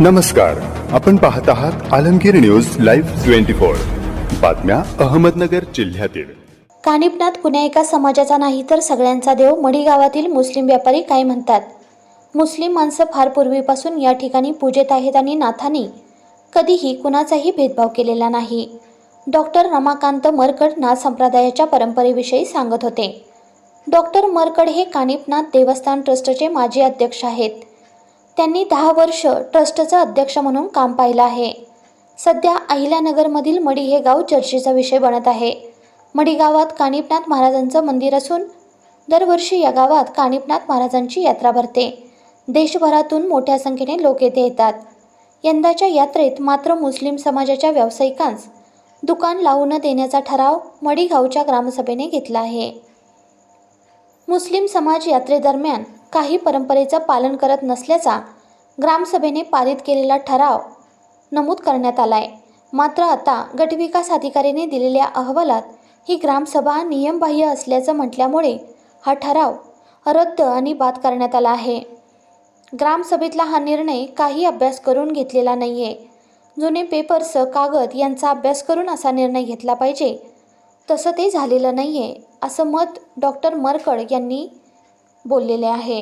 नमस्कार. आपण पाहत आहात Alamgir news live twenty four. बातम्या अहमदनगर जिल्ह्यातील. कानिपनाथ पुण्या एका समाजाचा नाही तर सगळ्यांचा देव मढीगावातील मुस्लिम व्यापारी काय म्हणतात? मुस्लिम माणसं फार पूर्वीपासून या ठिकाणी पूजेत आहेत आणि नाथांनी कधीही कुणाचाही भेदभाव केलेला नाही. डॉक्टर रमाकांत मरकड नाथ संप्रदायाच्या परंपरेविषयी सांगत होते. डॉक्टर मरकड हे कानिपनाथ देवस्थान ट्रस्टचे माजी अध्यक्ष आहेत. त्यांनी दहा वर्ष ट्रस्टचं अध्यक्ष म्हणून काम पाहिलं आहे. सध्या अहिल्यानगरमधील मडी हे गाव चर्चेचा विषय बनत आहे. मडी गावात कानिपनाथ महाराजांचं मंदिर असून दरवर्षी या गावात कानिपनाथ महाराजांची यात्रा भरते. देशभरातून मोठ्या संख्येने लोक येथे येतात. यंदाच्या यात्रेत मात्र मुस्लिम समाजाच्या व्यावसायिकांस दुकान लावू न देण्याचा ठराव मडी गावच्या ग्रामसभेने घेतला आहे. मुस्लिम समाज यात्रेदरम्यान काही परंपरेचं पालन करत नसल्याचा ग्रामसभेने पारित केलेला ठराव नमूद करण्यात आला आहे मात्र आता गटविकास अधिकाऱ्याने दिलेल्या अहवालात ही ग्रामसभा नियमबाह्य असल्याचं म्हटल्यामुळे हा ठराव रद्द आणि बाद करण्यात आला आहे. ग्रामसभेतला हा निर्णय काही अभ्यास करून घेतलेला नाही आहे जुने पेपर्स कागद यांचा अभ्यास करून असा निर्णय घेतला पाहिजे. तसं ते झालेलं नाही आहे असं मत डॉक्टर मरकड यांनी बोललेले आहे.